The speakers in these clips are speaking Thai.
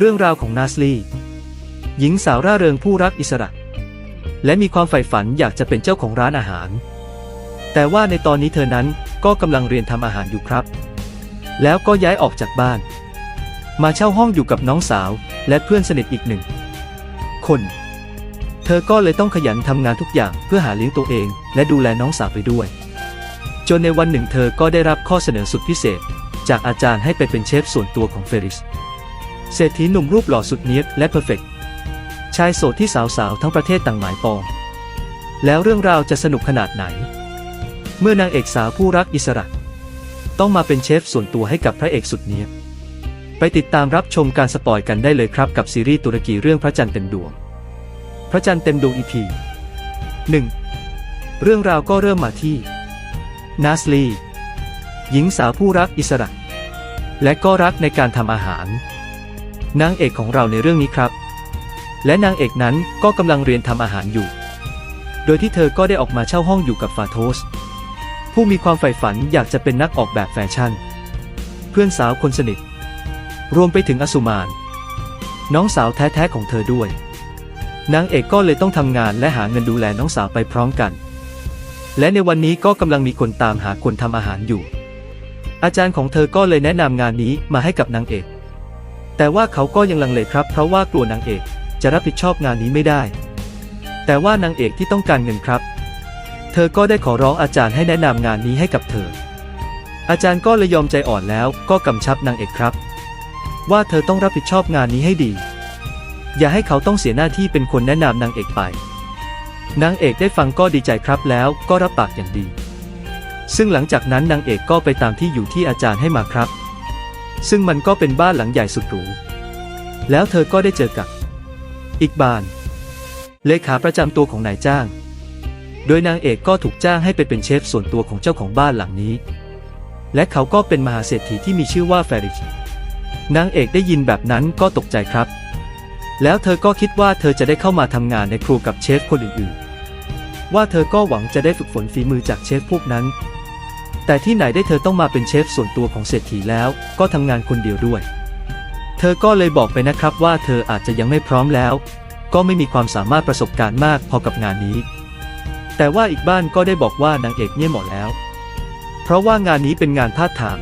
เรื่องราวของนาสลีหญิงสาวร่าเริงผู้รักอิสระ และมีความใฝ่ฝันอยากจะเป็นเจ้าของร้านอาหาร แต่ว่าในตอนนี้เธอนั้นก็กำลังเรียนทำอาหารอยู่ครับ แล้วก็ย้ายออกจากบ้าน มาเช่าห้องอยู่กับน้องสาวและเพื่อนสนิทอีกหนึ่ง คน เธอก็เลยต้องขยันทำงานทุกอย่างเพื่อหาเลี้ยงตัวเอง และดูแลน้องสาวไปด้วย จนในวันหนึ่งเธอก็ได้รับข้อเสนอสุดพิเศษ จากอาจารย์ให้ไปเป็นเชฟส่วนตัวของเฟริส เศรษฐีหนุ่มรูปหล่อสุดเนียบและเพอร์เฟกต์ชายโสดที่สาวๆ ทั้งประเทศต่างหมายปอง แล้วเรื่องราวจะสนุกขนาดไหน เมื่อนางเอกสาวผู้รักอิสระ ต้องมาเป็นเชฟส่วนตัวให้กับพระเอกสุดเนียบไปติดตามรับชมการสปอยกันได้เลยครับกับซีรีส์ตุรกีเรื่องพระจันทร์เต็มดวง พระจันทร์เต็มดวงอีพีหนึ่งเรื่องราวก็เริ่มมาที่นาสลีหญิงสาวผู้รักอิสระ และก็รักในการทำอาหาร นางเอกของเราในเรื่องนี้ครับ และนางเอกนั้นก็กำลังเรียนทำอาหารอยู่ โดยที่เธอก็ได้ออกมาเช่าห้องอยู่กับฟาโทส ผู้มีความใฝ่ฝันอยากจะเป็นนักออกแบบแฟชั่น เพื่อนสาวคนสนิท รวมไปถึงอสุมาน น้องสาวแท้ๆของเธอด้วย นางเอกก็เลยต้องทำงานและหาเงินดูแลน้องสาวไปพร้อมกัน และในวันนี้ก็กำลังมีคนตามหาคนทำอาหารอยู่ อาจารย์ของเธอก็เลยแนะนำงานนี้มาให้กับนางเอก แต่ว่าเขาก็ยังลังเลครับ เพราะว่ากลัวนางเอกจะรับผิดชอบงานนี้ไม่ได้ แต่ว่านางเอกที่ต้องการเงินครับ เธอก็ได้ขอร้องอาจารย์ให้แนะนำงานนี้ให้กับเธอ อาจารย์ก็เลยยอมใจอ่อนแล้วก็กำชับนางเอกครับ ว่าเธอต้องรับผิดชอบงานนี้ให้ดี อย่าให้เขาต้องเสียหน้าที่เป็นคนแนะนำนางเอกไปนางเอกได้ฟังก็ดีใจครับแล้วก็รับปากอย่างดี ซึ่งหลังจากนั้นนางเอกก็ไปตามที่อยู่ที่อาจารย์ให้มาครับ ซึ่งมันก็เป็นบ้านหลังใหญ่สุดหรู แล้วเธอก็ได้เจอกับ อีกบาน เลขาประจำตัวของนายจ้าง โดยนางเอกก็ถูกจ้างให้ไปเป็นเชฟส่วนตัวของเจ้าของบ้านหลังนี้ และเขาก็เป็นมหาเศรษฐีที่มีชื่อว่าแฟริชนางเอกได้ยินแบบนั้นก็ตกใจครับ แล้วเธอก็คิดว่าเธอจะได้เข้ามาทำงานในครัวกับเชฟคนอื่นๆ ว่าเธอก็หวังจะได้ฝึกฝนฝีมือจากเชฟพวกนั้น แต่ที่ไหนได้เธอต้องมาเป็นเชฟส่วนตัวของเศรษฐีแล้ว ก็ทำงานคนเดียวด้วย เธอก็เลยบอกไปนะครับว่าเธออาจจะยังไม่พร้อมแล้ว ก็ไม่มีความสามารถประสบการณ์มากพอกับงานนี้ แต่ว่าอีกบ้านก็ได้บอกว่านางเอกเนี่ยเหมาะแล้ว เพราะว่างานนี้เป็นงานพาดถาม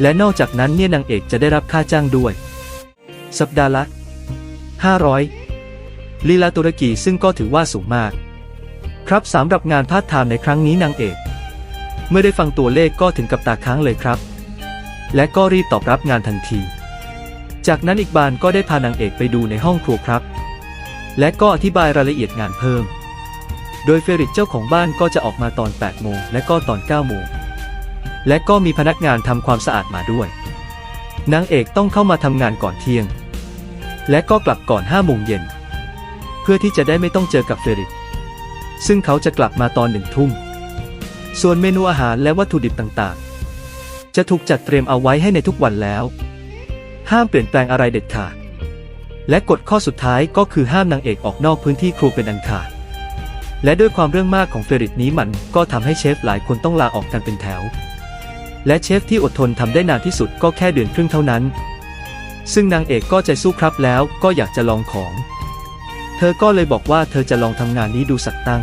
และนอกจากนั้นเนี่ยนางเอกจะได้รับค่าจ้างด้วย สัปดาห์ละ 500 ลีลาตุรกีซึ่งก็ถือว่าสูงมาก ครับสำหรับงานพาดไทม์ในครั้งนี้นางเอก มื่อได้ฟังตัวเลขก็ถึงกับตาค้างเลยครับ และก็รีบตอบรับงานทันที จากนั้นอีกบานก็ได้พานางเอกไปดูในห้องครัวครับ และก็อธิบายรายละเอียดงานเพิ่ม โดยเฟริตเจ้าของบ้านก็จะออกมาตอน 8 โมงและก็ตอน 9 โมง และก็มีพนักงานทำความสะอาดมาด้วย นางเอกต้องเข้ามาทำงานก่อนเที่ยง และก็กลับก่อน 5 โมงเย็น เพื่อที่จะได้ไม่ต้องเจอกับเฟริตซึ่งเขาจะกลับมาตอนหนึ่งทุ่ม ส่วนเมนูอาหารและวัตถุดิบต่างๆ จะถูกจัดเตรียมเอาไว้ให้ในทุกวันแล้ว ห้ามเปลี่ยนแปลงอะไรเด็ดขาด และกฎข้อสุดท้ายก็คือห้ามนางเอกออกนอกพื้นที่ครัวเป็นอันขาด และด้วยความเรื่องมากของเฟริตนี้มันก็ทำให้เชฟหลายคนต้องลาออกกันเป็นแถว และเชฟที่อดทนทำได้นานที่สุดก็แค่เดือนครึ่งเท่านั้น ซึ่งนางเอกก็ใจสู้ครับแล้วก็อยากจะลองของ เธอก็เลยบอกว่าเธอจะลองทำงานนี้ดูสักตั้ง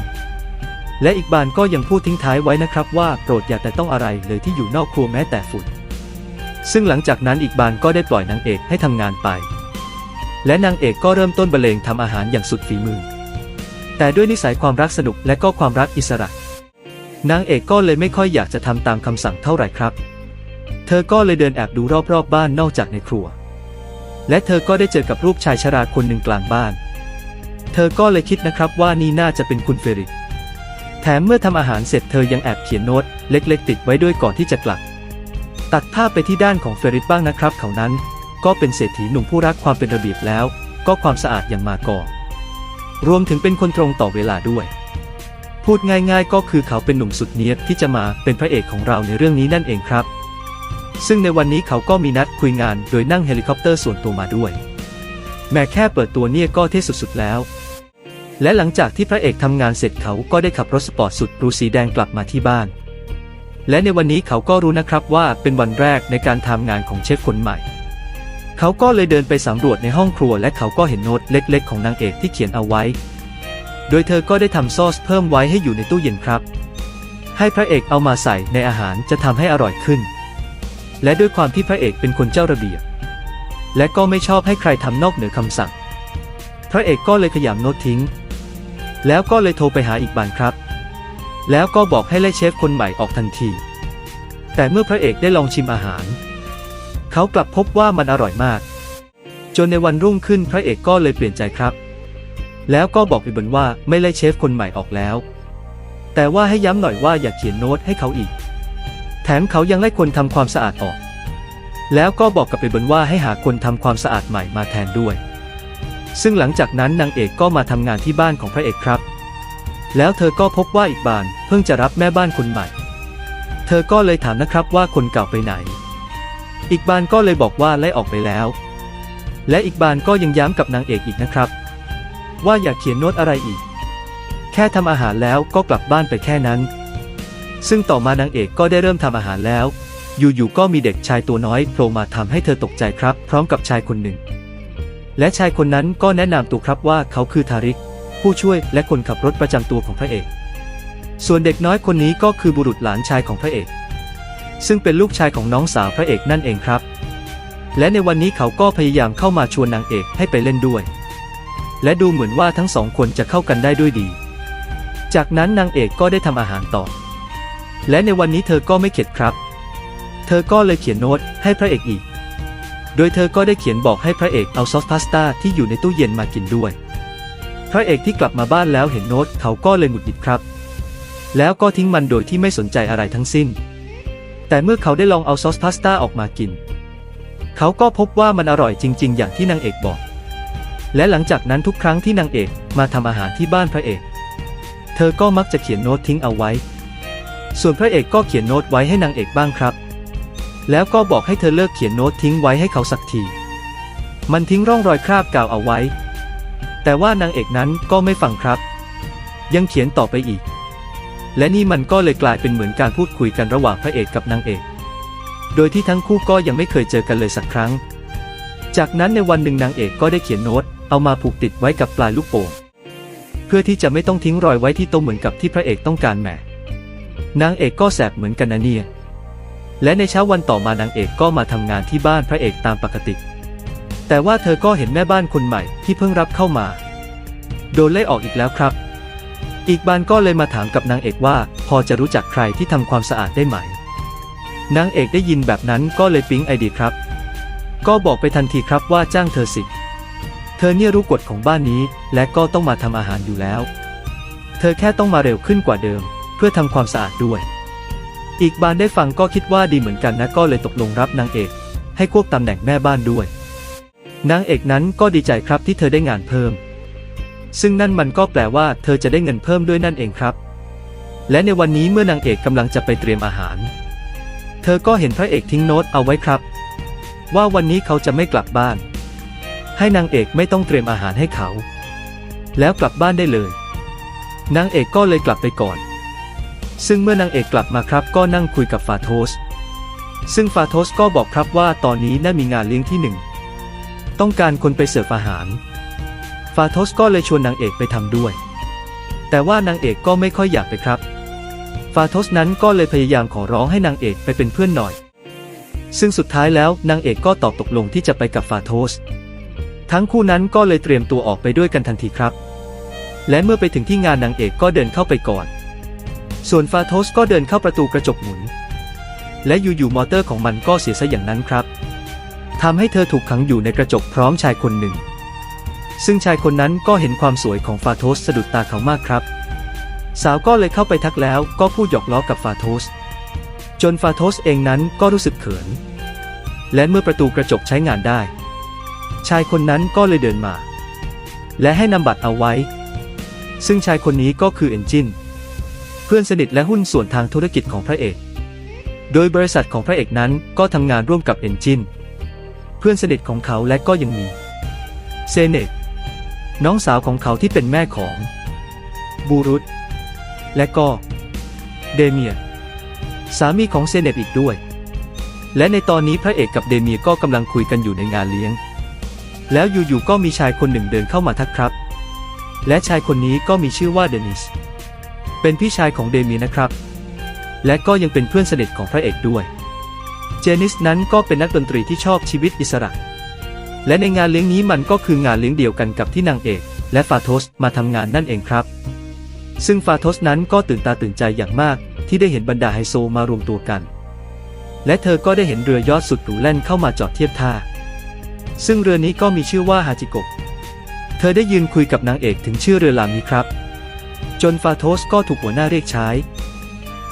และอีกบานก็ยังพูดทิ้งท้ายไว้นะครับว่าโปรดอย่าแต่ต้องอะไรเลยที่อยู่นอกครัวแม้แต่ฝุ่น ซึ่งหลังจากนั้นอีกบานก็ได้ปล่อยนางเอกให้ทำงานไป และนางเอกก็เริ่มต้นบรรเลงทำอาหารอย่างสุดฝีมือ แต่ด้วยนิสัยความรักสนุกและก็ความรักอิสระ นางเอกก็เลยไม่ค่อยอยากจะทำตามคำสั่งเท่าไหร่ครับ เธอก็เลยเดินแอบดูรอบๆบบ้านนอกจากในครัว และเธอก็ได้เจอกับรูปชายชราคนหนึ่งกลางบ้าน เธอก็เลยคิดนะครับว่านี่น่าจะเป็นคุณเฟริต แถมเมื่อทำอาหารเสร็จเธอยังแอบเขียนโน้ต เล็กๆ ติดไว้ด้วยก่อนที่จะกลับ ตัดภาพไปที่ด้านของเฟริตบ้างนะครับ เขานั้น ก็เป็นเศรษฐีหนุ่มผู้รักความเป็นระเบียบแล้ว ก็ความสะอาดอย่างมาก่อนรวมถึงเป็นคนตรงต่อเวลาด้วย พูดง่ายๆ ก็คือเขาเป็นหนุ่มสุดเนียบที่จะมาเป็นพระเอกของเราในเรื่องนี้นั่นเองครับ ซึ่งในวันนี้เขาก็มีนัดคุยงานโดยนั่งเฮลิคอปเตอร์ส่วนตัวมาด้วย แม้แค่เปิดตัวเนี่ยก็เท่สุดๆแล้ว และหลังจากที่พระเอกทำงานเสร็จเขาก็ได้ขับรถสปอร์ตสุดหรูสีแดงกลับมาที่บ้าน และในวันนี้เขาก็รู้นะครับว่าเป็นวันแรกในการทำงานของเชฟคนใหม่ เขาก็เลยเดินไปสำรวจในห้องครัว และเขาก็เห็นโน้ตเล็ก ๆ ของนางเอกที่เขียนเอาไว้ โดยเธอก็ได้ทำซอสเพิ่มไว้ให้อยู่ในตู้เย็นครับ ให้พระเอกเอามาใส่ในอาหารจะทำให้อร่อยขึ้น และด้วยความที่พระเอกเป็นคนเจ้าระเบียบ และก็ไม่ชอบให้ใครทำนอกเหนือคำสั่ง พระเอกก็เลยขยำโน้ตทิ้ง แล้วก็เลยโทรไปหาอีกบานครับ แล้วก็บอกให้ไล่เชฟคนใหม่ออกทันที แต่เมื่อพระเอกได้ลองชิมอาหาร เขากลับพบว่ามันอร่อยมาก จนในวันรุ่งขึ้นพระเอกก็เลยเปลี่ยนใจครับ แล้วก็บอกอีกบนว่าไม่ไล่เชฟคนใหม่ออกแล้ว แต่ว่าให้ย้ำหน่อยว่าอย่าเขียนโน้ตให้เขาอีก แถมเขายังไล่คนทำความสะอาดออก แล้วก็บอกกับไปบนว่าให้หาคนทำความสะอาดใหม่มาแทนด้วย ซึ่งหลังจากนั้นนางเอกก็มาทำงานที่บ้านของพระเอกครับ แล้วเธอก็พบว่าอีกบานเพิ่งจะรับแม่บ้านคนใหม่ เธอก็เลยถามนะครับว่าคนเก่าไปไหน อีกบานก็เลยบอกว่าไล่ออกไปแล้ว และอีกบานก็ยังย้ำกับนางเอกอีกนะครับ ว่าอย่าเขียนโน้ตอะไรอีก แค่ทำอาหารแล้วก็กลับบ้านไปแค่นั้น ซึ่งต่อมานางเอกก็ได้เริ่มทำอาหารแล้ว อยู่ๆก็มีเด็กชายตัวน้อยโผล่มาทำให้เธอตกใจครับ พร้อมกับชายคนหนึ่ง และชายคนนั้นก็แนะนำตัวครับว่าเขาคือทาริก ผู้ช่วยและคนขับรถประจำตัวของพระเอก ส่วนเด็กน้อยคนนี้ก็คือบุรุษหลานชายของพระเอก ซึ่งเป็นลูกชายของน้องสาวพระเอกนั่นเองครับ และในวันนี้เขาก็พยายามเข้ามาชวนนางเอกให้ไปเล่นด้วย และดูเหมือนว่าทั้งสองคนจะเข้ากันได้ด้วยดี จากนั้นนางเอกก็ได้ทำอาหารต่อ และในวันนี้เธอก็ไม่เข็ดครับ เธอก็เลยเขียนโน้ตให้พระเอกอีก โดยเธอก็ได้เขียนบอกให้พระเอกเอาซอสพาสต้าที่อยู่ในตู้เย็นมากินด้วย พระเอกที่กลับมาบ้านแล้วเห็นโน้ตเขาก็เลยหงุดหงิดครับ แล้วก็ทิ้งมันโดยที่ไม่สนใจอะไรทั้งสิ้น แต่เมื่อเขาได้ลองเอาซอสพาสต้าออกมากิน เขาก็พบว่ามันอร่อยจริง ๆ อย่างที่นางเอกบอก และหลังจากนั้นทุกครั้งที่นางเอกมาทำอาหารที่บ้านพระเอก เธอก็มักจะเขียนโน้ตทิ้งเอาไว้ ส่วนพระเอกก็เขียนโน้ตไว้ให้นางเอกบ้างครับ แล้วก็บอกให้เธอเลิกเขียนโน้ตทิ้งไว้ให้เขาสักที มันทิ้งร่องรอยคราบกาวเอาไว้ แต่ว่านางเอกนั้นก็ไม่ฟังครับ ยังเขียนต่อไปอีก และนี่มันก็เลยกลายเป็นเหมือนการพูดคุยกันระหว่างพระเอกกับนางเอก โดยที่ทั้งคู่ก็ยังไม่เคยเจอกันเลยสักครั้ง จากนั้นในวันหนึ่งนางเอกก็ได้เขียนโน้ต เอามาผูกติดไว้กับปลายลูกโป่ง เพื่อที่จะไม่ต้องทิ้งรอยไว้ที่โต๊ะเหมือนกับที่พระเอกต้องการแหมนางเอกก็แสบเหมือนกันนะเนี่ย และในเช้าวันต่อมานางเอกก็มาทำงานที่บ้านพระเอกตามปกติ แต่ว่าเธอก็เห็นแม่บ้านคนใหม่ที่เพิ่งรับเข้ามา โดนไล่ออกอีกแล้วครับ อีกบานก็เลยมาถามกับนางเอกว่า พอจะรู้จักใครที่ทำความสะอาดได้ไหม นางเอกได้ยินแบบนั้นก็เลยปิ๊งไอเดียครับ ก็บอกไปทันทีครับว่าจ้างเธอสิ เธอเนี่ยรู้กฎของบ้านนี้ และก็ต้องมาทำอาหารอยู่แล้ว เธอแค่ต้องมาเร็วขึ้นกว่าเดิม เพื่อทำความสะอาดด้วย อีกบานได้ฟังก็คิดว่าดีเหมือนกันนะก็เลยตกลงรับนางเอก ให้ควบตำแหน่งแม่บ้านด้วย นางเอกนั้นก็ดีใจครับที่เธอได้งานเพิ่ม ซึ่งนั่นมันก็แปลว่าเธอจะได้เงินเพิ่มด้วยนั่นเองครับ และในวันนี้เมื่อนางเอกกำลังจะไปเตรียมอาหาร เธอก็เห็นพระเอกทิ้งโน้ตเอาไว้ครับ ว่าวันนี้เขาจะไม่กลับบ้าน ให้นางเอกไม่ต้องเตรียมอาหารให้เขา แล้วกลับบ้านได้เลย นางเอกก็เลยกลับไปก่อน ซึ่งเมื่อนางเอกกลับมาครับก็นั่งคุยกับฟาโทส ซึ่งฟาโทสก็บอกครับว่าตอนนี้น่ามีงานเลี้ยงที่หนึ่ง ต้องการคนไปเสิร์ฟอาหาร ฟาโทสก็เลยชวนนางเอกไปทำด้วย แต่ว่านางเอกก็ไม่ค่อยอยากไปครับ ฟาโทสนั้นก็เลยพยายามขอร้องให้นางเอกไปเป็นเพื่อนหน่อย ซึ่งสุดท้ายแล้วนางเอกก็ตอบตกลงที่จะไปกับฟาโทส ทั้งคู่นั้นก็เลยเตรียมตัวออกไปด้วยกันทันทีครับ และเมื่อไปถึงที่งานนางเอกก็เดินเข้าไปก่อน ส่วนฟาโทสก็เดินเข้าประตูกระจกหมุน และอยู่ๆมอเตอร์ของมันก็เสียซะอย่างนั้นครับทำให้เธอถูกขังอยู่ในกระจกพร้อมชายคนหนึ่ง ซึ่งชายคนนั้นก็เห็นความสวยของฟาโทสสะดุดตาเขามากครับ สาวก็เลยเข้าไปทักแล้วก็พูดหยอกล้อกับฟาโทส จนฟาโทสเองนั้นก็รู้สึกเขิน และเมื่อประตูกระจกใช้งานได้ ชายคนนั้นก็เลยเดินมา และให้นำบัตรเอาไว้ ซึ่งชายคนนี้ก็คือเอนจิน พื่อนสนิทและหุ้นส่วนทางธุรกิจของพระเอก โดยบริษัทของพระเอกนั้นก็ทำงานร่วมกับเอนจินเพื่อนสนิทของเขาและก็ยังมีเซเนตน้องสาวของเขาที่เป็นแม่ของบูรุตและก็เดเมียสามีของเซเนตอีกด้วย และในตอนนี้พระเอกกับเดเมียก็กำลังคุยกันอยู่ในงานเลี้ยง แล้วอยู่ๆก็มีชายคนหนึ่งเดินเข้ามาทักครับ และชายคนนี้ก็มีชื่อว่าเดนิส เป็นพี่ชายของเดเมียนะครับ และก็ยังเป็นเพื่อนสนิทของพระเอกด้วย เจนิสนั้นก็เป็นนักดนตรีที่ชอบชีวิตอิสระ และในงานเลี้ยงนี้มันก็คืองานเลี้ยงเดียวกันกับที่นางเอก และฟาโทสมาทำงานนั่นเองครับ ซึ่งฟาโทสนั้นก็ตื่นตาตื่นใจอย่างมากที่ได้เห็นบรรดาไฮโซมารวมตัวกัน และเธอก็ได้เห็นเรือยอชต์สุดหรูแล่นเข้ามาจอดเทียบท่า ซึ่งเรือนี้ก็มีชื่อว่าฮาจิโกะ เธอได้ยืนคุยกับนางเอกถึงชื่อเรือลำนี้ครับ จนฟาโทสก็ถูกหัวหน้าเรียกใช้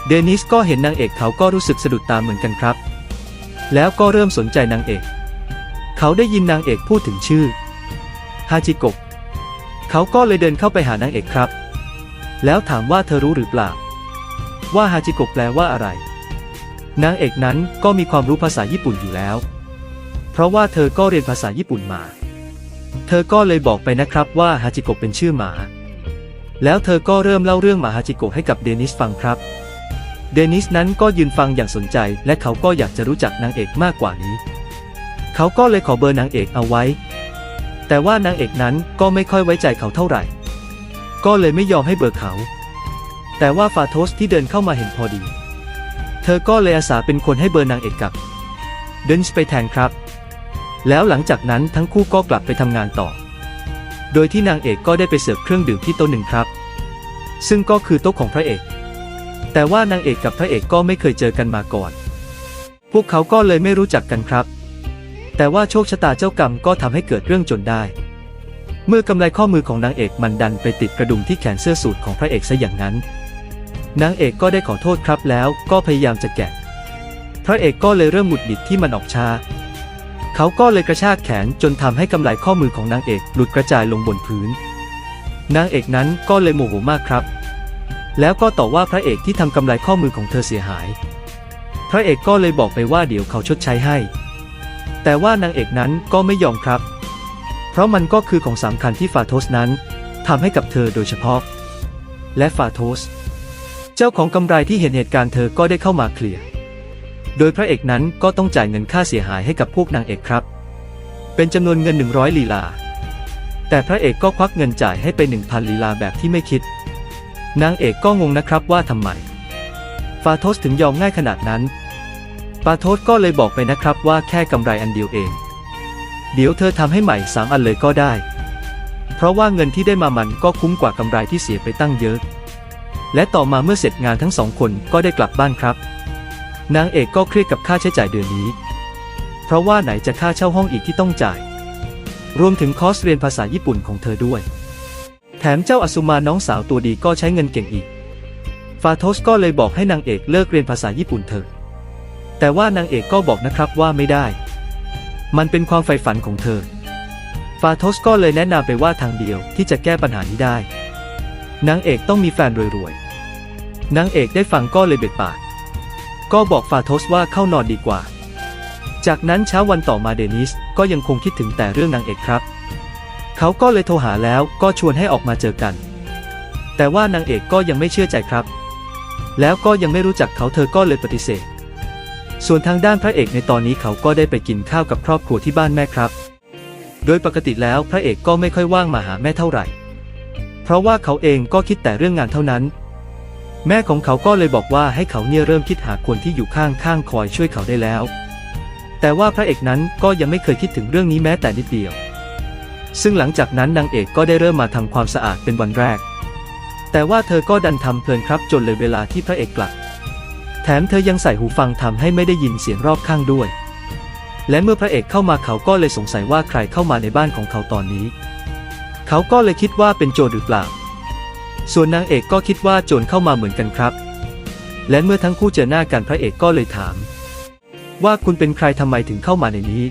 เดนิสก็เห็นนางเอกเขาก็รู้สึกสะดุดตาเหมือนกันครับ แล้วก็เริ่มสนใจนางเอก เขาได้ยินนางเอกพูดถึงชื่อฮาจิโกะเขาก็เลยเดินเข้าไปหานางเอกครับ แล้วถามว่าเธอรู้หรือเปล่า ว่าฮาจิโกะแปลว่าอะไร นางเอกนั้นก็มีความรู้ภาษาญี่ปุ่นอยู่แล้ว เพราะว่าเธอก็เรียนภาษาญี่ปุ่นมา เธอก็เลยบอกไปนะครับว่าฮาจิโกะเป็นชื่อหมา แล้วเธอก็เริ่มเล่าเรื่องมาฮาจิโกะให้กับเดนิสฟังครับ เดนิสนั้นก็ยืนฟังอย่างสนใจ และเขาก็อยากจะรู้จักนางเอกมากกว่านี้ เขาก็เลยขอเบอร์นางเอกเอาไว้ แต่ว่านางเอกนั้นก็ไม่ค่อยไว้ใจเขาเท่าไหร่ ก็เลยไม่ยอมให้เบอร์เขา แต่ว่าฟาโทสที่เดินเข้ามาเห็นพอดี เธอก็เลยอาสาเป็นคนให้เบอร์นางเอกกับ เดินไปแทนครับ แล้วหลังจากนั้นทั้งคู่ก็กลับไปทำงานต่อ โดยที่นางเอกก็ได้ไปเสิร์ฟเครื่องดื่มที่โต๊ะหนึ่งครับ ซึ่งก็คือโต๊ะของพระเอก แต่ว่านางเอกกับพระเอกก็ไม่เคยเจอกันมาก่อน พวกเขาก็เลยไม่รู้จักกันครับ แต่ว่าโชคชะตาเจ้ากรรมก็ทำให้เกิดเรื่องจนได้ เมื่อกำไลข้อมือของนางเอกมันดันไปติดกระดุมที่แขนเสื้อสูทของพระเอกซะอย่างนั้น นางเอกก็ได้ขอโทษครับแล้วก็พยายามจะแกะ พระเอกก็เลยเริ่มหงุดหงิดที่มันออกช้า เขาก็เลยกระชากแขนจนทำให้กำไลข้อมือของนางเอกหลุดกระจายลงบนพื้น นางเอกนั้นก็เลยโมโหมากครับ แล้วก็ต่อว่าพระเอกที่ทำกำไลข้อมือของเธอเสียหาย พระเอกก็เลยบอกไปว่าเดี๋ยวเขาชดใช้ให้ แต่ว่านางเอกนั้นก็ไม่ยอมครับ เพราะมันก็คือของสำคัญที่ฟาโทสนั้นทำให้กับเธอโดยเฉพาะ และฟาโทส เจ้าของกำไรที่เห็นเหตุการณ์เธอก็ได้เข้ามาเคลียร์ โดยพระเอกนั้นก็ต้องจ่ายเงินค่าเสียหายให้กับพวกนางเอกครับ เป็นจำนวนเงิน 100 ลีลา แต่พระเอกก็ควักเงินจ่ายให้ไป 1,000 ลีลาแบบที่ไม่คิด นางเอกก็งงนะครับว่าทำไม ฟาโทสถึงยอมง่ายขนาดนั้น ฟาโทสก็เลยบอกไปนะครับว่าแค่กำไรอันเดียวเอง เดี๋ยวเธอทำให้ใหม่สามอันเลยก็ได้ เพราะว่าเงินที่ได้มามันก็คุ้มกว่ากำไรที่เสียไปตั้งเยอะ และต่อมาเมื่อเสร็จงานทั้งสองคนก็ได้กลับบ้านครับ นางเอกก็เครียดกับค่าใช้จ่ายเดือนนี้ เพราะว่าไหนจะค่าเช่าห้องอีกที่ต้องจ่าย รวมถึงคอร์สเรียนภาษาญี่ปุ่นของเธอด้วย แถมเจ้าอสุมาน้องสาวตัวดีก็ใช้เงินเก่งอีก ฟาโทสก็เลยบอกให้นางเอกเลิกเรียนภาษาญี่ปุ่นเถอแต่ว่านางเอกก็บอกนะครับว่าไม่ได้ มันเป็นความใฝ่ฝันของเธอ ฟาโทสก็เลยแนะนำไปว่าทางเดียวที่จะแก้ปัญหานี้ได้ นางเอกต้องมีแฟนรวยๆ นางเอกได้ฟังก็เลยเบ็ดปาก ก็บอกฟาโทสว่าเข้านอนดีกว่า จากนั้นเช้าวันต่อมาเดนิสก็ยังคงคิดถึงแต่เรื่องนางเอกครับ เขาก็เลยโทรหาแล้วก็ชวนให้ออกมาเจอกัน แต่ว่านางเอกก็ยังไม่เชื่อใจครับ แล้วก็ยังไม่รู้จักเขาเธอก็เลยปฏิเสธ ส่วนทางด้านพระเอกในตอนนี้เขาก็ได้ไปกินข้าวกับครอบครัวที่บ้านแม่ครับ โดยปกติแล้วพระเอกก็ไม่ค่อยว่างมาหาแม่เท่าไหร่ เพราะว่าเขาเองก็คิดแต่เรื่องงานเท่านั้น แม่ของเขาก็เลยบอกว่าให้เขาเนี่ยเริ่มคิดหาคนที่อยู่ข้างข้างคอยช่วยเขาได้แล้ว แต่ว่าพระเอกนั้นก็ยังไม่เคยคิดถึงเรื่องนี้แม้แต่นิดเดียว ซึ่งหลังจากนั้นนางเอกก็ได้เริ่มมาทำความสะอาดเป็นวันแรก แต่ว่าเธอก็ดันทำเพลินครับจนเลยเวลาที่พระเอกกลับ แถมเธอยังใส่หูฟังทำให้ไม่ได้ยินเสียงรอบข้างด้วย และเมื่อพระเอกเข้ามาเขาก็เลยสงสัยว่าใครเข้ามาในบ้านของเขาตอนนี้ เขาก็เลยคิดว่าเป็นโจรหรือเปล่า ส่วนนางเอกก็คิดว่าโจรเข้ามาเหมือนกันครับ และเมื่อทั้งคู่เจอหน้ากันพระเอกก็เลยถาม ว่าคุณเป็นใครทำไมถึงเข้ามาในนี้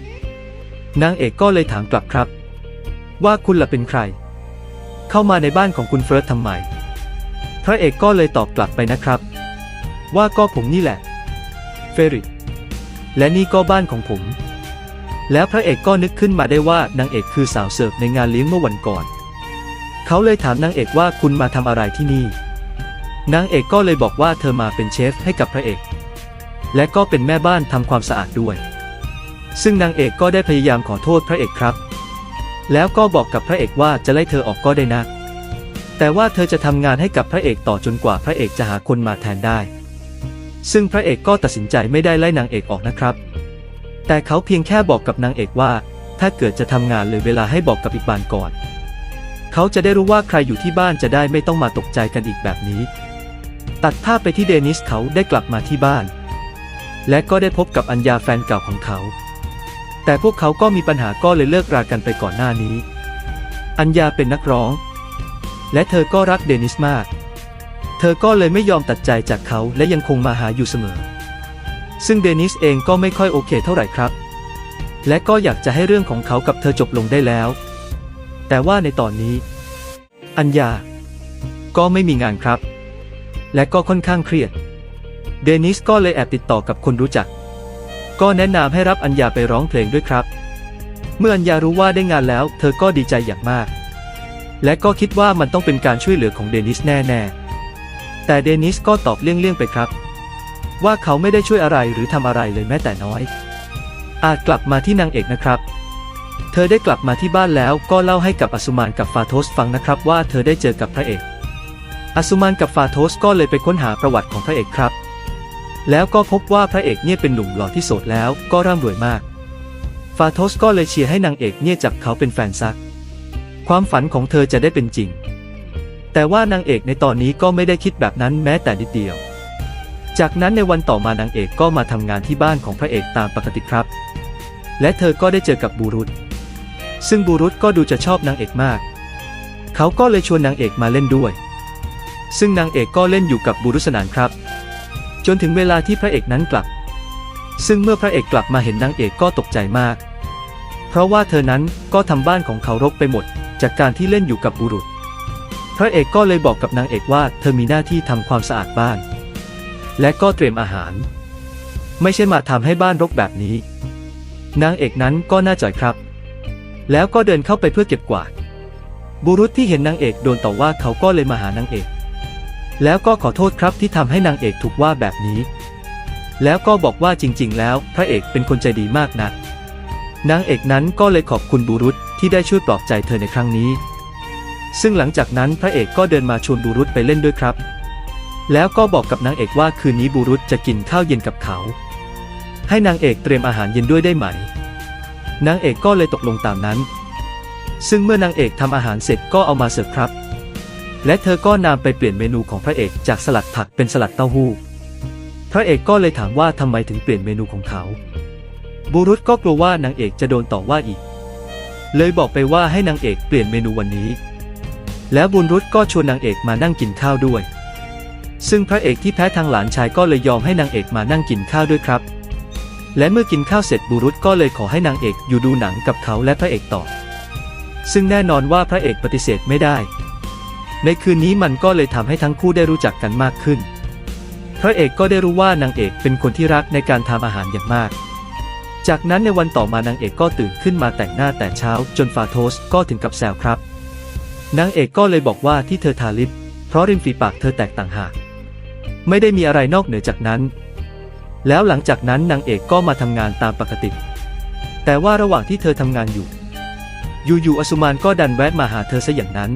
นางเอกก็เลยถามกลับครับ ว่าคุณล่ะเป็นใคร เข้ามาในบ้านของคุณเฟิร์สทำไม พระเอกก็เลยตอบกลับไปนะครับ ว่าก็ผมนี่แหละ เฟริตและนี่ก็บ้านของผม แล้วพระเอกก็นึกขึ้นมาได้ว่านางเอกคือสาวเสิร์ฟในงานเลี้ยงเมื่อวันก่อน เขาเลยถามนางเอกว่าคุณมาทำอะไรที่นี่ นางเอกก็เลยบอกว่าเธอมาเป็นเชฟให้กับพระเอก และก็เป็นแม่บ้านทำความสะอาดด้วย ซึ่งนางเอกก็ได้พยายามขอโทษพระเอกครับ แล้วก็บอกกับพระเอกว่าจะไล่เธอออกก็ได้นะ แต่ว่าเธอจะทำงานให้กับพระเอกต่อจนกว่าพระเอกจะหาคนมาแทนได้ ซึ่งพระเอกก็ตัดสินใจไม่ได้ไล่นางเอกออกนะครับ แต่เขาเพียงแค่บอกกับนางเอกว่า ถ้าเกิดจะทำงานเลยเวลาให้บอกกับอีกบานก่อน เขาจะได้รู้ว่าใครอยู่ที่บ้านจะได้ไม่ต้องมาตกใจกันอีกแบบนี้ ตัดภาพไปที่เดนิสเขาได้กลับมาที่บ้าน และก็ได้พบกับอัญญาแฟนเก่าของเขา แต่พวกเขาก็มีปัญหาก็เลยเลิกรากันไปก่อนหน้านี้ อัญญาเป็นนักร้อง และเธอก็รักเดนิสมาก เธอก็เลยไม่ยอมตัดใจจากเขาและยังคงมาหาอยู่เสมอ ซึ่งเดนิสเองก็ไม่ค่อยโอเคเท่าไหร่ครับ และก็อยากจะให้เรื่องของเขากับเธอจบลงได้แล้ว แต่ว่าในตอนนี้ อัญญา ก็ไม่มีงานครับ และก็ค่อนข้างเครียด เดนิสก็เลยแอบติดต่อกับคนรู้จัก ก็แนะนำให้รับอัญญาไปร้องเพลงด้วยครับ เมื่ออัญญารู้ว่าได้งานแล้ว เธอก็ดีใจอย่างมาก และก็คิดว่ามันต้องเป็นการช่วยเหลือของเดนิสแน่ๆ แต่เดนิสก็ตอบเลี่ยงๆไปครับ ว่าเขาไม่ได้ช่วยอะไรหรือทำอะไรเลยแม้แต่น้อย อาจกลับมาที่นางเอกนะครับ เธอได้กลับมาที่บ้านแล้วก็เล่าให้กับอสุมานกับฟาโทสฟังนะครับว่าเธอได้เจอกับพระเอก อสุมานกับฟาโทสก็เลยไปค้นหาประวัติของพระเอกครับ แล้วก็พบว่าพระเอกเนี่ยเป็นหนุ่มหล่อที่โสดแล้วก็ร่ำรวยมาก ฟาโทสก็เลยเชียร์ให้นางเอกเนี่ยจับเขาเป็นแฟนซัก ความฝันของเธอจะได้เป็นจริง แต่ว่านางเอกในตอนนี้ก็ไม่ได้คิดแบบนั้นแม้แต่นิดเดียว จากนั้นในวันต่อมานางเอกก็มาทำงานที่บ้านของพระเอกตามปกติครับ และเธอก็ได้เจอกับบูรุษ ซึ่งบูรุษก็ดูจะชอบนางเอกมาก เขาก็เลยชวนนางเอกมาเล่นด้วย ซึ่งนางเอกก็เล่นอยู่กับบูรุษนานครับ จนถึงเวลาที่พระเอกนั้นกลับ ซึ่งเมื่อพระเอกกลับมาเห็นนางเอกก็ตกใจมาก เพราะว่าเธอนั้นก็ทำบ้านของเขารกไปหมด จากการที่เล่นอยู่กับบุรุษ พระเอกก็เลยบอกกับนางเอกว่า เธอมีหน้าที่ทำความสะอาดบ้าน และก็เตรียมอาหาร ไม่ใช่มาทำให้บ้านรกแบบนี้ นางเอกนั้นก็น่าจ่อยครับ แล้วก็เดินเข้าไปเพื่อเก็บกวาด บุรุษที่เห็นนางเอกโดนต่อว่าเขาก็เลยมาหานางเอก แล้วก็ขอโทษครับที่ทำให้นางเอกถูกว่าแบบนี้ แล้วก็บอกว่าจริง ๆ แล้ว พระเอกเป็นคนใจดีมากนะนางเอกนั้นก็เลยขอบคุณบุรุษที่ได้ช่วยปลอบใจเธอในครั้งนี้ ซึ่งหลังจากนั้นพระเอกก็เดินมาชวนบุรุษไปเล่นด้วยครับ แล้วก็บอกกับนางเอกว่าคืนนี้บุรุษจะกินข้าวเย็นกับเขา ให้นางเอกเตรียมอาหารเย็นด้วยได้ไหม นางเอกก็เลยตกลงตามนั้น ซึ่งเมื่อนางเอกทำอาหารเสร็จก็เอามาเสิร์ฟครับ และเธอก็นำไปเปลี่ยนเมนูของพระเอกจากสลัดผักเป็นสลัดเต้าหู้ พระเอกก็เลยถามว่าทำไมถึงเปลี่ยนเมนูของเขา บุรุษก็กลัวว่านางเอกจะโดนต่อว่าอีก เลยบอกไปว่าให้นางเอกเปลี่ยนเมนูวันนี้ แล้วบุญรุษก็ชวนนางเอกมานั่งกินข้าวด้วย ซึ่งพระเอกที่แพ้ทางหลานชายก็เลยยอมให้นางเอกมานั่งกินข้าวด้วยครับ และเมื่อกินข้าวเสร็จบุรุษก็เลยขอให้นางเอกอยู่ดูหนังกับเขาและพระเอกต่อ ซึ่งแน่นอนว่าพระเอกปฏิเสธไม่ได้ ในคืนนี้มันก็เลยทำให้ทั้งคู่ได้รู้จักกันมากขึ้น พระเอกก็ได้รู้ว่านางเอกเป็นคนที่รักในการทำอาหารอย่างมาก จากนั้นในวันต่อมานางเอกก็ตื่นขึ้นมาแต่งหน้าแต่เช้า จนฟาโทสก็ถึงกับแซวครับ นางเอกก็เลยบอกว่าที่เธอทาลิป เพราะริมฝีปากเธอแตกต่างหาก ไม่ได้มีอะไรนอกเหนือจากนั้น แล้วหลังจากนั้นนางเอกก็มาทำงานตามปกติ แต่ว่าระหว่างที่เธอทำงานอยู่ อยู่ๆอสุมานก็ดันแวะมาหาเธอซะอย่างนั้น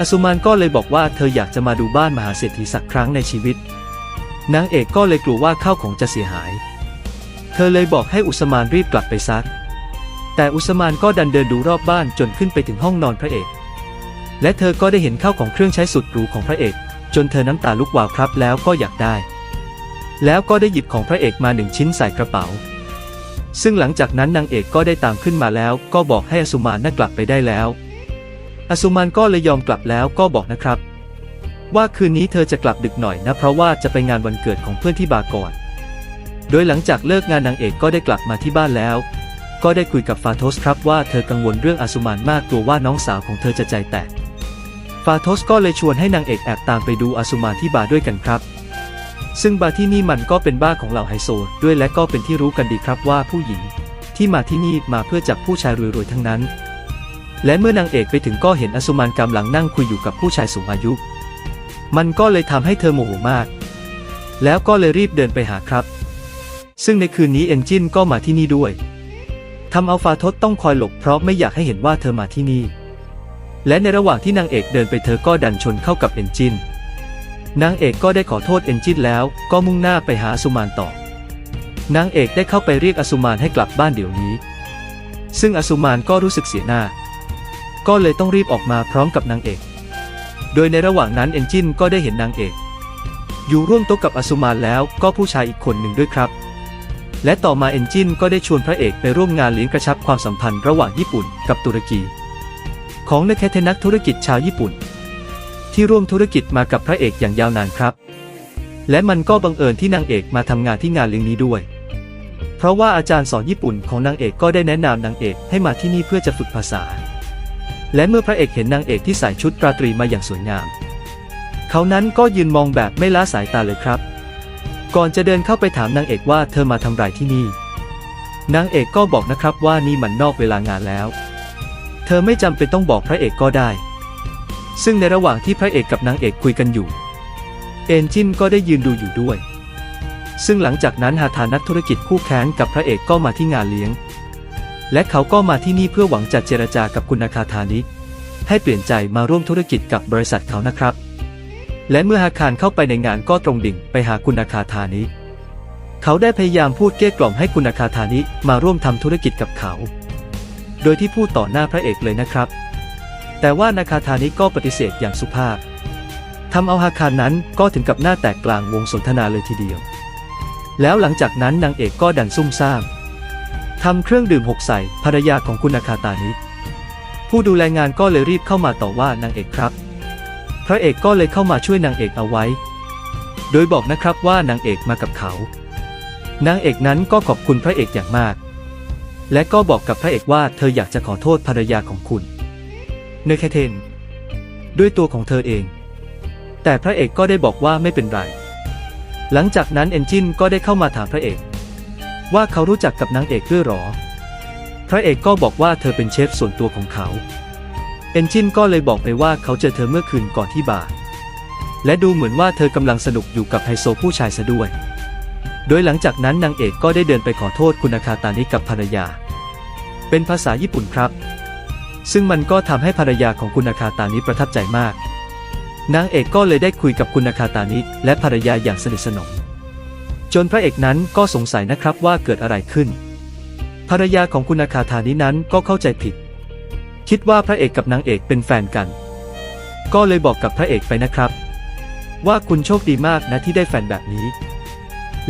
อสุมานก็เลยบอกว่าเธออยากจะมาดูบ้านมหาเศรษฐีสักครั้งในชีวิต นางเอกก็เลยกลัวว่าข้าวของจะเสียหาย เธอเลยบอกให้อุสมานรีบกลับไปซัก แต่อุสมานก็ดันเดินดูรอบบ้านจนขึ้นไปถึงห้องนอนพระเอก และเธอก็ได้เห็นข้าวของเครื่องใช้สุดหรูของพระเอก จนเธอน้ำตาลุกวาวครับแล้วก็อยากได้ แล้วก็ได้หยิบของพระเอกมาหนึ่งชิ้นใส่กระเป๋า ซึ่งหลังจากนั้นนางเอกก็ได้ตามขึ้นมาแล้ว ก็บอกให้อสุมานน่ากลับไปได้แล้ว อสุมานก็เลยยอมกลับแล้วก็บอกนะครับ ว่าคืนนี้เธอจะกลับดึกหน่อยนะ เพราะว่าจะไปงานวันเกิดของเพื่อนที่บาร์ก่อน โดยหลังจากเลิกงานนางเอกก็ได้กลับมาที่บ้านแล้ว ก็ได้คุยกับฟาโทสครับว่าเธอกังวลเรื่องอสุมานมากกลัวว่าน้องสาวของเธอจะใจแตกฟาโทสก็เลยชวนให้นางเอกแอบตามไปดูอสุมานที่บาร์ด้วยกันครับ ซึ่งบาร์ที่นี่มันก็เป็นบ้าของเหล่าไฮโซด้วยและก็เป็นที่รู้กันดีครับว่าผู้หญิง ที่มาที่นี่มาเพื่อจับผู้ชายรวยๆทั้งนั้น และเมื่อนางเอกไปถึงก็เห็นอสุมานกำลังนั่งคุยอยู่กับผู้ชายสูงอายุ มันก็เลยทำให้เธอโมโหมาก แล้วก็เลยรีบเดินไปหาครับ ซึ่งในคืนนี้เอนจินก็มาที่นี่ด้วยทำเอาฟาทศต้องคอยหลบเพราะไม่อยากให้เห็นว่าเธอมาที่นี่ และในระหว่างที่นางเอกเดินไปเธอก็ดันชนเข้ากับเอนจิน นางเอกก็ได้ขอโทษเอนจินแล้วก็มุ่งหน้าไปหาอสุมานต่อนางเอกได้เข้าไปเรียกอสุมานให้กลับบ้านเดี๋ยวนี้ ซึ่งอสุมานก็รู้สึกเสียหน้า ก็เลยต้องรีบออกมาพร้อมกับนางเอก โดยในระหว่างนั้นเอนจินก็ได้เห็นนางเอก อยู่ร่วมโต๊ะกับอสุมานแล้วก็ผู้ชายอีกคนหนึ่งด้วยครับ และต่อมาเอนจินก็ได้ชวนพระเอกไปร่วมงานเลี้ยงกระชับความสัมพันธ์ระหว่างญี่ปุ่นกับตุรกี ของนายแคเทนักธุรกิจชาวญี่ปุ่น ที่ร่วมธุรกิจมากับพระเอกอย่างยาวนานครับ และมันก็บังเอิญที่นางเอกมาทำงานที่งานเลี้ยงนี้ด้วย เพราะว่าอาจารย์สอนญี่ปุ่นของนางเอกก็ได้แนะนำนางเอกให้มาที่นี่เพื่อจะฝึกภาษา และเมื่อพระเอกเห็นนางเอกที่ใส่ชุดราตรีมาอย่างสวยงาม เขานั้นก็ยืนมองแบบไม่ละสายตาเลยครับ ก่อนจะเดินเข้าไปถามนางเอกว่าเธอมาทำไรที่นี่นางเอกก็บอกนะครับว่านี่มันนอกเวลางานแล้ว เธอไม่จำเป็นต้องบอกพระเอกก็ได้ ซึ่งในระหว่างที่พระเอกกับนางเอกคุยกันอยู่ เอนจินก็ได้ยืนดูอยู่ด้วย ซึ่งหลังจากนั้นฮาทานักธุรกิจคู่แข่งกับพระเอกก็มาที่งานเลี้ยง และเขาก็มาที่นี่เพื่อหวังจะเจรจากับคุณอาคาธานิให้เปลี่ยนใจมาร่วมธุรกิจกับบริษัทเขานะครับ และเมื่อฮาคารเข้าไปในงานก็ตรงดิ่งไปหาคุณอาคาธานิเขาได้พยายามพูดเกลี้ยกล่อมให้คุณอาคาธานิมาร่วมทำธุรกิจกับเขา โดยที่พูดต่อหน้าพระเอกเลยนะครับ แต่ว่านาคาธานิก็ปฏิเสธอย่างสุภาพทำเอาฮาคารนั้นก็ถึงกับหน้าแตกกลางวงสนทนาเลยทีเดียว แล้วหลังจากนั้นนางเอกก็ดันซุ่มซ่ามทำเครื่องดื่มหกใส่ภรรยาของคุณอาคาตานิผู้ดูแลงานก็เลยรีบเข้ามาต่อว่านางเอกครับ พระเอกก็เลยเข้ามาช่วยนางเอกเอาไว้ โดยบอกนะครับว่านางเอกมากับเขา นางเอกนั้นก็ขอบคุณพระเอกอย่างมาก และก็บอกกับพระเอกว่าเธออยากจะขอโทษภรรยาของคุณ เนแคเทน ด้วยตัวของเธอเอง แต่พระเอกก็ได้บอกว่าไม่เป็นไร หลังจากนั้นเอนจินก็ได้เข้ามาถามพระเอก ว่าเขารู้จักกับนางเอกด้วยหรอ พระเอกก็บอกว่าเธอเป็นเชฟส่วนตัวของเขาเอนจินก็เลยบอกไปว่าเขาเจอเธอเมื่อคืนก่อนที่บาร์และดูเหมือนว่าเธอกำลังสนุกอยู่กับไฮโซผู้ชายซะด้วย โดยหลังจากนั้นนางเอกก็ได้เดินไปขอโทษคุณอาคาตานิกับภรรยา เป็นภาษาญี่ปุ่นครับ ซึ่งมันก็ทำให้ภรรยาของคุณอาคาตานิประทับใจมาก นางเอกก็เลยได้คุยกับคุณอาคาตานิและภรรยาอย่างสนิทสนม จนพระเอกนั้นก็สงสัยนะครับว่าเกิดอะไรขึ้น ภรรยาของคุณอาคาธานินั้นก็เข้าใจผิด คิดว่าพระเอกกับนางเอกเป็นแฟนกัน ก็เลยบอกกับพระเอกไปนะครับ ว่าคุณโชคดีมากนะที่ได้แฟนแบบนี้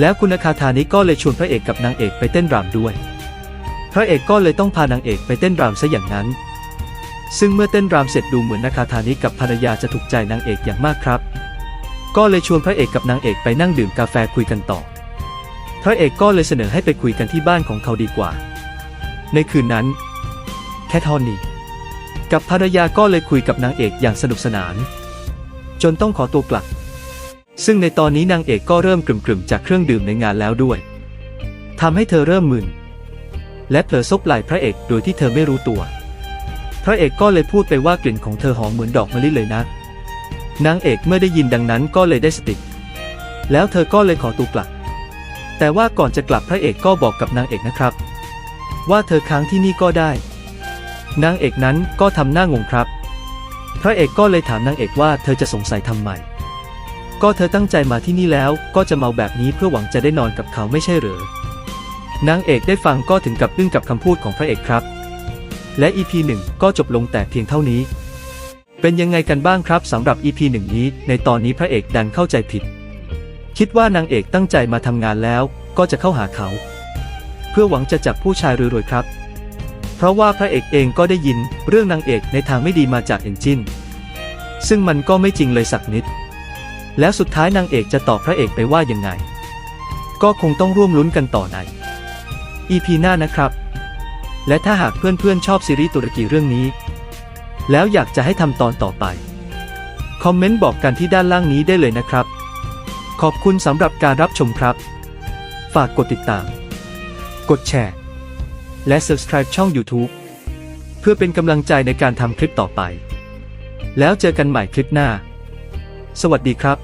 แล้วคุณอาคาธานิก็เลยชวนพระเอกกับนางเอกไปเต้นรำด้วย พระเอกก็เลยต้องพานางเอกไปเต้นรำซะอย่างนั้น ซึ่งเมื่อเต้นรำเสร็จดูเหมือนนาคาธานิกับภรรยาจะถูกใจนางเอกอย่างมากครับ ก็เลยชวนพระเอกกับนางเอกไปนั่งดื่มกาแฟคุยกันต่อ พระเอกก็เลยเสนอให้ไปคุยกันที่บ้านของเขาดีกว่า ในคืนนั้น แคทฮอนนี่กับภรรยาก็เลยคุยกับนางเอกอย่างสนุกสนาน จนต้องขอตัวกลับ ซึ่งในตอนนี้นางเอกก็เริ่มกลุ่มๆจากเครื่องดื่มในงานแล้วด้วยทำให้เธอเริ่มมึนและเผลอซบไหล่พระเอกโดยที่เธอไม่รู้ตัว พระเอกก็เลยพูดไปว่ากลิ่นของเธอหอมเหมือนดอกมะลิเลยนะ นางเอกเมื่อได้ยินดังนั้นก็เลยได้สติ แล้วเธอก็เลยขอตัวกลับ แต่ว่าก่อนจะกลับพระเอกก็บอกกับนางเอกนะครับ ว่าเธอค้างที่นี่ก็ได้ นางเอกนั้นก็ทำหน้างงครับ พระเอกก็เลยถามนางเอกว่าเธอจะสงสัยทำไม ก็เธอตั้งใจมาที่นี่แล้วก็จะเมาแบบนี้เพื่อหวังจะได้นอนกับเขาไม่ใช่เหรอนางเอกได้ฟังก็ถึงกับอึ้งกับคำพูดของพระเอกครับ และ EP หนึ่งก็จบลงแต่เพียงเท่านี้ เป็นยังไงกันบ้างครับสำหรับ EP หนึ่งนี้ ในตอนนี้พระเอกดันเข้าใจผิด คิดว่านางเอกตั้งใจมาทำงานแล้ว ก็จะเข้าหาเขา เพื่อหวังจะจับผู้ชายรวยๆครับ เพราะว่าพระเอกเองก็ได้ยินเรื่องนางเอกในทางไม่ดีมาจากเอนจินซึ่งมันก็ไม่จริงเลยสักนิด แล้วสุดท้ายนางเอกจะตอบพระเอกไปว่ายังไง ก็คงต้องร่วมลุ้นกันต่อใน EP หน้านะครับ และถ้าหากเพื่อนๆ ชอบซีรีส์ตุรกีเรื่องนี้ แล้วอยากจะให้ทำตอนต่อไป คอมเมนต์บอกกันที่ด้านล่างนี้ได้เลยนะครับ ขอบคุณสำหรับการรับชมครับ ฝากกดติดตาม กดแชร์ และ subscribe ช่อง YouTube เพื่อเป็นกำลังใจในการทำคลิปต่อไป แล้วเจอกันใหม่คลิปหน้า สวัสดีครับ